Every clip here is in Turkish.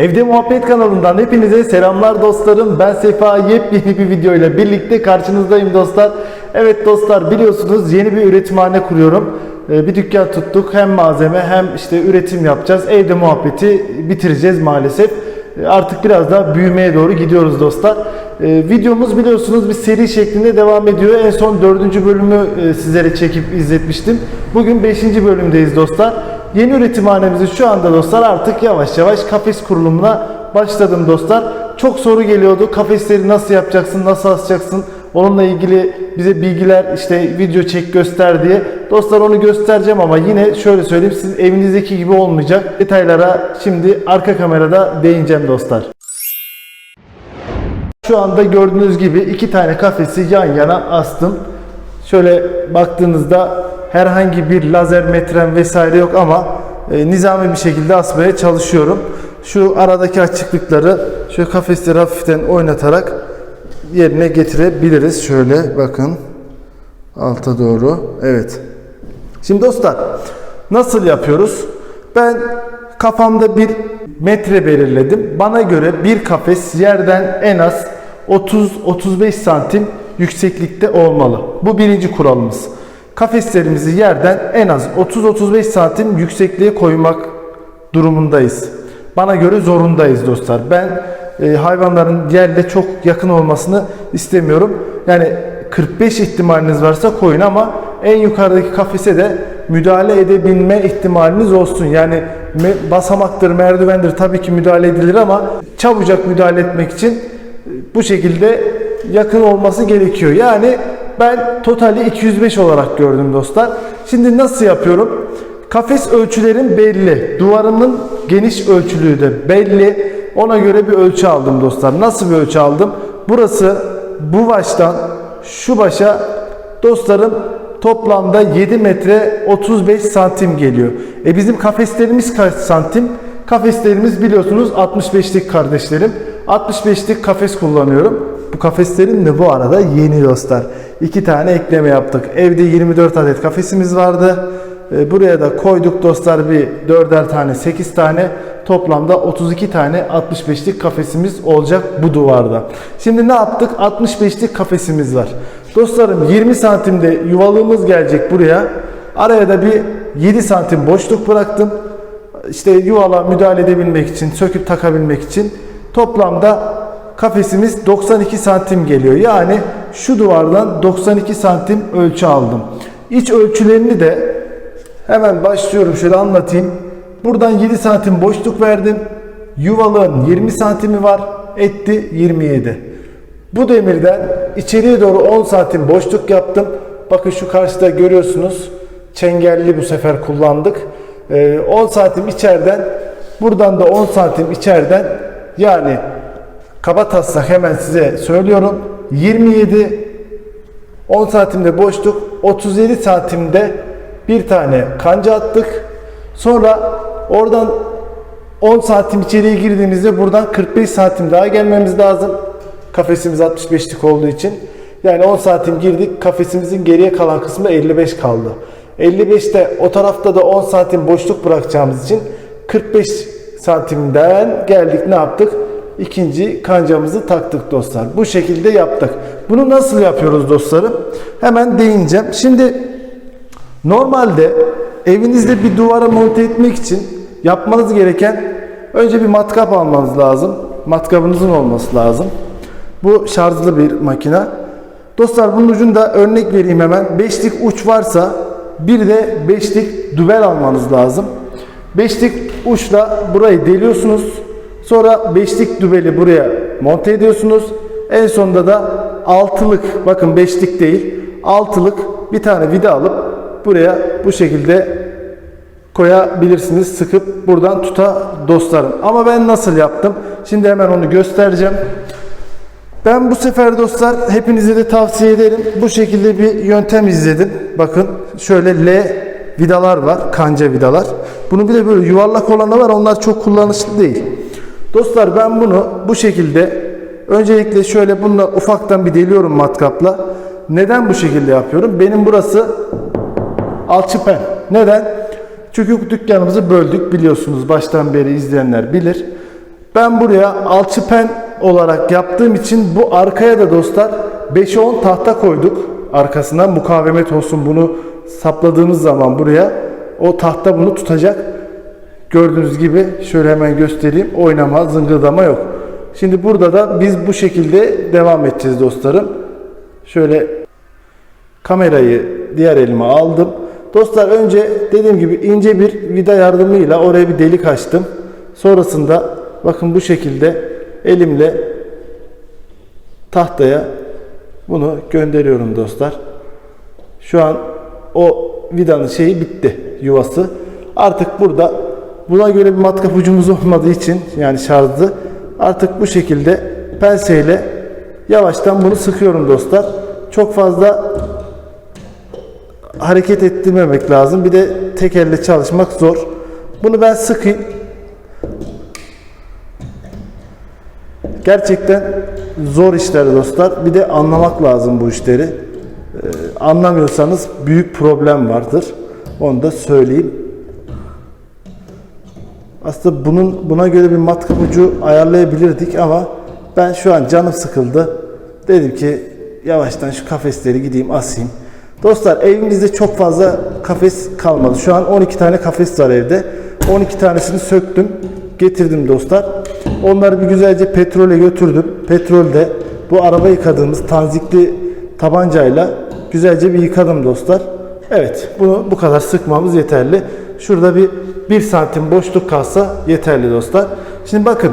Evde Muhabbet kanalından hepinize selamlar dostlarım. Ben Sefa yepyeni bir video ile birlikte karşınızdayım dostlar. Evet dostlar biliyorsunuz yeni bir üretimhane kuruyorum. Ee, Bir dükkan tuttuk. Hem malzeme hem işte üretim yapacağız. Evde muhabbeti bitireceğiz maalesef. Ee, Artık biraz daha büyümeye doğru gidiyoruz dostlar. Ee, Videomuz biliyorsunuz bir seri şeklinde devam ediyor. En son dördüncü bölümü e, sizlere çekip izletmiştim. Bugün beşinci bölümdeyiz dostlar. Yeni üretimhanemizi şu anda dostlar artık yavaş yavaş kafes kurulumuna başladım dostlar. Çok soru geliyordu. Kafesleri nasıl yapacaksın, nasıl asacaksın? Onunla ilgili bize bilgiler işte video çek göster diye. Dostlar onu göstereceğim ama yine şöyle söyleyeyim siz evinizdeki gibi olmayacak. Detaylara şimdi arka kamerada değineceğim dostlar. Şu anda gördüğünüz gibi iki tane kafesi yan yana astım. Şöyle baktığınızda herhangi bir lazer metrem vesaire yok ama e, nizami bir şekilde asmaya çalışıyorum. Şu aradaki açıklıkları şu kafesleri hafiften oynatarak yerine getirebiliriz. Şöyle bakın alta doğru. Evet. Şimdi dostlar nasıl yapıyoruz? Ben kafamda bir metre belirledim. Bana göre bir kafes yerden en az 30-35 santim yükseklikte olmalı. Bu birinci kuralımız. Kafeslerimizi yerden en az 30-35 santim yüksekliğe koymak durumundayız. Bana göre zorundayız dostlar. Ben e, hayvanların yerle çok yakın olmasını istemiyorum. Yani 45 ihtimaliniz varsa koyun ama en yukarıdaki kafese de müdahale edebilme ihtimaliniz olsun. Yani basamaktır, merdivendir tabii ki müdahale edilir ama çabucak müdahale etmek için e, bu şekilde yakın olması gerekiyor. Yani ben totali 205 olarak gördüm dostlar. Şimdi nasıl yapıyorum? Kafes ölçülerim belli. Duvarımın geniş ölçülüğü de belli. Ona göre bir ölçü aldım dostlar. Nasıl bir ölçü aldım? Burası bu baştan şu başa dostlarım toplamda 7 metre 35 santim geliyor. E bizim kafeslerimiz kaç santim? Kafeslerimiz biliyorsunuz 65'lik kardeşlerim. 65'lik kafes kullanıyorum. Bu kafeslerim de bu arada yeni dostlar. İki tane ekleme yaptık. Evde 24 adet kafesimiz vardı. E, Buraya da koyduk dostlar bir 4'er tane 8 tane toplamda 32 tane 65'lik kafesimiz olacak bu duvarda. Şimdi ne yaptık? 65'lik kafesimiz var. Dostlarım 20 santimde yuvalığımız gelecek buraya. Araya da bir 7 santim boşluk bıraktım. İşte yuvala müdahale edebilmek için, söküp takabilmek için toplamda kafesimiz 92 santim geliyor. Yani şu duvardan 92 santim ölçü aldım. İç ölçülerini de hemen başlıyorum şöyle anlatayım. Buradan 7 santim boşluk verdim. Yuvalığın 20 santimi var. Etti 27. Bu demirden içeriye doğru 10 santim boşluk yaptım. Bakın şu karşıda görüyorsunuz. Çengelli bu sefer kullandık. Ee, 10 santim içeriden buradan da 10 santim içeriden yani kaba taslak hemen size söylüyorum. 27 10 santimde boşluk 37 santimde bir tane kanca attık. Sonra oradan 10 santim içeriye girdiğimizde buradan 45 santim daha gelmemiz lazım. Kafesimiz 65'lik olduğu için. Yani 10 santim girdik. Kafesimizin geriye kalan kısmı 55 kaldı. 55'te o tarafta da 10 santim boşluk bırakacağımız için 45 santimden geldik ne yaptık? İkinci kancamızı taktık dostlar. Bu şekilde yaptık. Bunu nasıl yapıyoruz dostlarım? Hemen değineceğim. Şimdi Normalde evinizde bir duvara monte etmek için yapmanız gereken önce bir matkap almanız lazım. Matkabınızın olması lazım. Bu şarjlı bir makine. Dostlar bunun ucunda örnek vereyim hemen. Beşlik uç varsa bir de beşlik dübel almanız lazım. Beşlik uçla burayı deliyorsunuz. Sonra beşlik dübeli buraya monte ediyorsunuz. En sonunda da altılık bakın beşlik değil altılık bir tane vida alıp buraya bu şekilde koyabilirsiniz. Sıkıp buradan tuta dostlarım. Ama ben nasıl yaptım? Şimdi hemen onu göstereceğim. Ben bu sefer dostlar hepinize de tavsiye ederim. Bu şekilde bir yöntem izledim. Bakın şöyle L vidalar var. Kanca vidalar. Bunun bir de böyle yuvarlak olanı var. Onlar çok kullanışlı değil. Dostlar ben bunu bu şekilde öncelikle şöyle bununla ufaktan bir deliyorum matkapla. Neden bu şekilde yapıyorum? Benim burası alçıpen. Neden? Çünkü dükkanımızı böldük biliyorsunuz baştan beri izleyenler bilir. Ben buraya alçıpen olarak yaptığım için bu arkaya da dostlar 5'e 10 tahta koyduk. Arkasına mukavemet olsun bunu sapladığımız zaman buraya o tahta bunu tutacak. Gördüğünüz gibi şöyle hemen göstereyim. Oynama, zıngırdama yok. Şimdi burada da biz bu şekilde devam edeceğiz dostlarım. Şöyle kamerayı diğer elime aldım. Dostlar önce dediğim gibi ince bir vida yardımıyla oraya bir delik açtım. Sonrasında bakın bu şekilde elimle tahtaya bunu gönderiyorum dostlar. Şu an o vidanın şeyi bitti yuvası. Artık burada buna göre bir matkap ucumuz olmadığı için yani şarjlı artık bu şekilde penseyle yavaştan bunu sıkıyorum dostlar. Çok fazla hareket ettirmemek lazım. Bir de tek elle çalışmak zor. Bunu ben sıkayım. Gerçekten zor işler dostlar. Bir de anlamak lazım bu işleri. Ee, anlamıyorsanız büyük problem vardır. Onu da söyleyeyim. Aslında bunun buna göre bir matkap ucu ayarlayabilirdik ama ben şu an canım sıkıldı. Dedim ki yavaştan şu kafesleri gideyim asayım. Dostlar evimizde çok fazla kafes kalmadı. Şu an 12 tane kafes var evde. 12 tanesini söktüm. Getirdim dostlar. Onları bir güzelce petrole götürdüm. Petrolde bu araba yıkadığımız tanzikli tabancayla güzelce bir yıkadım dostlar. Evet bunu bu kadar sıkmamız yeterli. Şurada bir 1 santim boşluk kalsa yeterli dostlar. Şimdi bakın.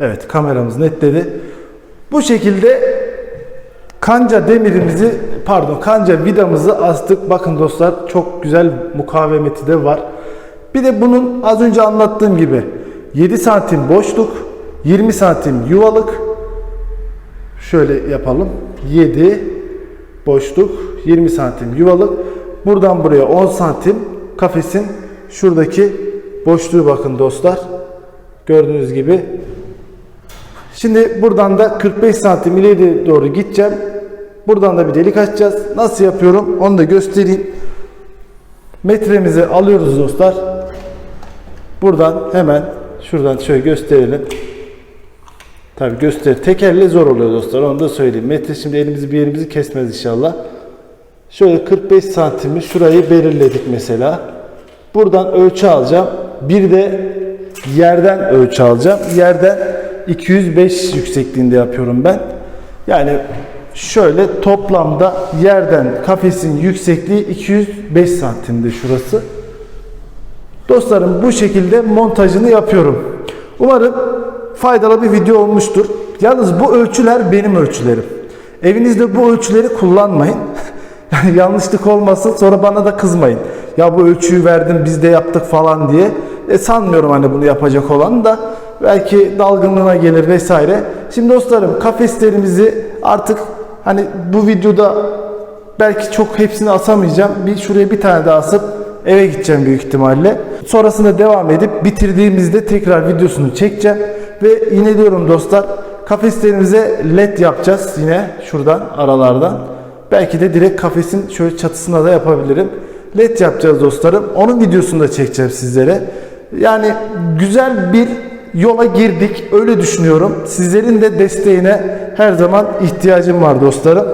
Evet kameramız netledi. Bu şekilde kanca demirimizi pardon kanca vidamızı astık. Bakın dostlar çok güzel mukavemeti de var. Bir de bunun az önce anlattığım gibi 7 santim boşluk, 20 santim yuvalık. Şöyle yapalım. 7 boşluk, 20 santim yuvalık. Buradan buraya 10 santim kafesin şuradaki boşluğu bakın dostlar. Gördüğünüz gibi Şimdi buradan da 45 santim ileri doğru gideceğim. Buradan da bir delik açacağız. Nasıl yapıyorum onu da göstereyim. Metremizi alıyoruz dostlar. Buradan hemen şuradan şöyle gösterelim. Tabi göster. Tekerle zor oluyor dostlar. Onu da söyleyeyim. Metre şimdi elimizi bir yerimizi kesmez inşallah. Şöyle 45 santimi şurayı belirledik mesela. Buradan ölçü alacağım. Bir de yerden ölçü alacağım. Yerden 205 yüksekliğinde yapıyorum ben. Yani şöyle toplamda yerden kafesin yüksekliği 205 santimde şurası. Dostlarım bu şekilde montajını yapıyorum. Umarım faydalı bir video olmuştur. Yalnız bu ölçüler benim ölçülerim. Evinizde bu ölçüleri kullanmayın. Yani yanlışlık olmasın sonra bana da kızmayın. Ya bu ölçüyü verdim biz de yaptık falan diye. E sanmıyorum hani bunu yapacak olan da belki dalgınlığına gelir vesaire. Şimdi dostlarım kafeslerimizi artık hani bu videoda belki çok hepsini asamayacağım. Bir şuraya bir tane daha asıp eve gideceğim büyük ihtimalle. Sonrasında devam edip bitirdiğimizde tekrar videosunu çekeceğim. Ve yine diyorum dostlar kafeslerimize led yapacağız yine şuradan aralardan. Belki de direkt kafesin şöyle çatısına da yapabilirim. LED yapacağız dostlarım. Onun videosunu da çekeceğim sizlere. Yani güzel bir yola girdik. Öyle düşünüyorum. Sizlerin de desteğine her zaman ihtiyacım var dostlarım.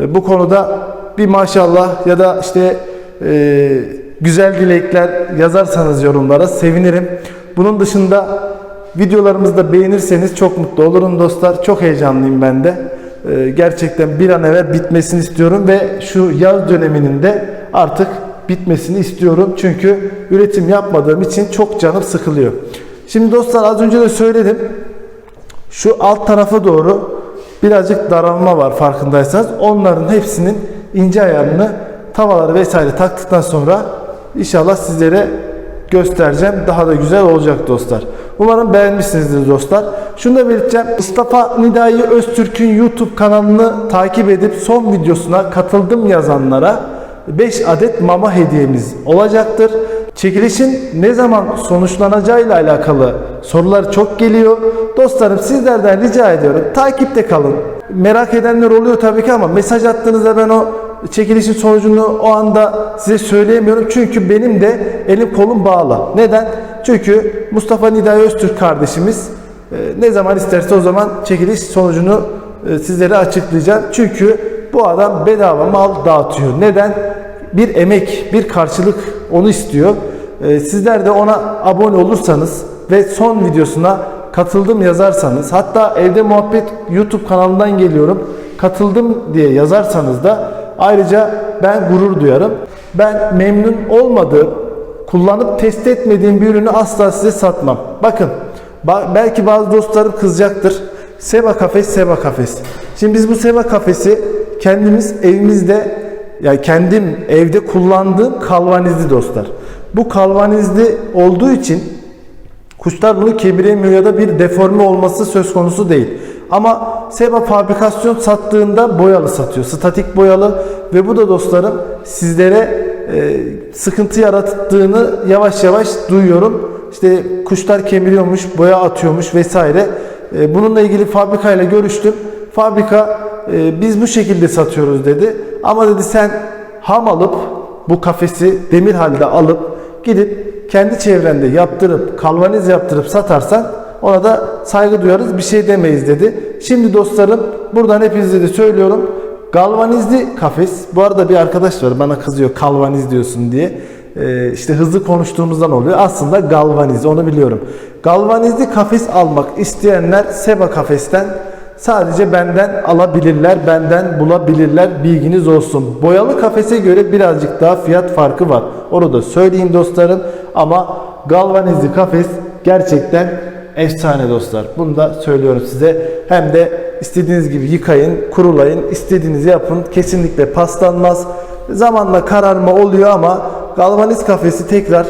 Ee, Bu konuda bir maşallah ya da işte e, güzel dilekler yazarsanız yorumlara sevinirim. Bunun dışında videolarımızı da beğenirseniz çok mutlu olurum dostlar. Çok heyecanlıyım ben de. Ee, gerçekten bir an evvel bitmesini istiyorum ve şu yaz döneminin de artık bitmesini istiyorum. Çünkü üretim yapmadığım için çok canım sıkılıyor. Şimdi dostlar az önce de söyledim. Şu alt tarafa doğru birazcık daralma var farkındaysanız. Onların hepsinin ince ayarını tavaları vesaire taktıktan sonra inşallah sizlere göstereceğim. Daha da güzel olacak dostlar. Umarım beğenmişsinizdir dostlar. Şunu da belirteceğim. Mustafa Nidai Öztürk'ün YouTube kanalını takip edip son videosuna katıldım yazanlara 5 adet mama hediyemiz olacaktır. Çekilişin ne zaman sonuçlanacağıyla alakalı sorular çok geliyor. Dostlarım sizlerden rica ediyorum takipte kalın. Merak edenler oluyor tabii ki ama mesaj attığınızda ben o çekilişin sonucunu o anda size söyleyemiyorum. Çünkü benim de elim kolum bağlı. Neden? Çünkü Mustafa Nidai Öztürk kardeşimiz e, ne zaman isterse o zaman çekiliş sonucunu e, sizlere açıklayacağım. Çünkü bu adam bedava mal dağıtıyor. Neden? Bir emek, bir karşılık onu istiyor. E, Sizler de ona abone olursanız ve son videosuna katıldım yazarsanız hatta evde muhabbet YouTube kanalından geliyorum katıldım diye yazarsanız da ayrıca ben gurur duyarım. Ben memnun olmadığım, kullanıp test etmediğim bir ürünü asla size satmam. Bakın ba- belki bazı dostlarım kızacaktır. Seba kafes, Seba kafes. Şimdi biz bu Seba kafesi kendimiz evimizde yani kendim evde kullandığım kalvanizli dostlar. Bu kalvanizli olduğu için Kuşlar bunu kemiremiyor ya da bir deforme olması söz konusu değil. Ama Seba fabrikasyon sattığında boyalı satıyor. Statik boyalı ve bu da dostlarım sizlere e, sıkıntı yarattığını yavaş yavaş duyuyorum. İşte kuşlar kemiriyormuş, boya atıyormuş vesaire. E, bununla ilgili fabrikayla görüştüm. Fabrika e, biz bu şekilde satıyoruz dedi. Ama dedi sen ham alıp bu kafesi demir halde alıp gidip kendi çevrende yaptırıp kalvaniz yaptırıp satarsan ona da saygı duyarız bir şey demeyiz dedi. Şimdi dostlarım buradan hepinize de söylüyorum. Galvanizli kafes. Bu arada bir arkadaş var bana kızıyor kalvaniz diyorsun diye. Ee, işte hızlı konuştuğumuzdan oluyor. Aslında galvaniz onu biliyorum. Galvanizli kafes almak isteyenler Seba kafesten Sadece benden alabilirler, benden bulabilirler. Bilginiz olsun. Boyalı kafese göre birazcık daha fiyat farkı var. Onu da söyleyeyim dostlarım. Ama galvanizli kafes gerçekten efsane dostlar. Bunu da söylüyorum size. Hem de istediğiniz gibi yıkayın, kurulayın, istediğinizi yapın. Kesinlikle paslanmaz. Zamanla kararma oluyor ama galvaniz kafesi tekrar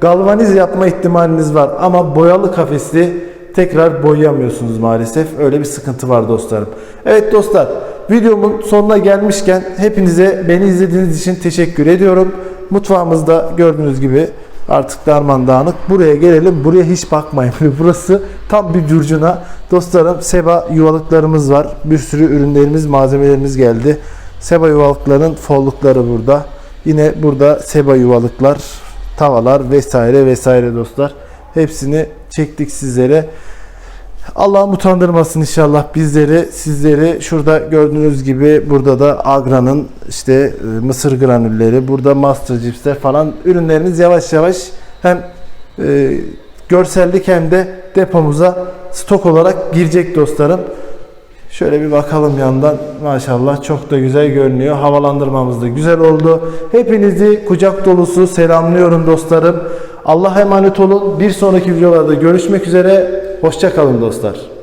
galvaniz yapma ihtimaliniz var. Ama boyalı kafesi tekrar boyayamıyorsunuz maalesef. Öyle bir sıkıntı var dostlarım. Evet dostlar videomun sonuna gelmişken hepinize beni izlediğiniz için teşekkür ediyorum. Mutfağımızda gördüğünüz gibi artık darman dağınık. Buraya gelelim. Buraya hiç bakmayın. Burası tam bir curcuna. Dostlarım seba yuvalıklarımız var. Bir sürü ürünlerimiz, malzemelerimiz geldi. Seba yuvalıkların follukları burada. Yine burada seba yuvalıklar, tavalar vesaire vesaire dostlar. Hepsini çektik sizlere. Allah'ım utandırmasın inşallah bizleri, sizleri. Şurada gördüğünüz gibi burada da Agra'nın işte e, mısır granülleri, burada Master Chips'ler falan ürünlerimiz yavaş yavaş hem e, görsellik hem de depomuza stok olarak girecek dostlarım. Şöyle bir bakalım yandan. Maşallah çok da güzel görünüyor. Havalandırmamız da güzel oldu. Hepinizi kucak dolusu selamlıyorum dostlarım. Allah'a emanet olun. Bir sonraki videolarda görüşmek üzere. Hoşça kalın dostlar.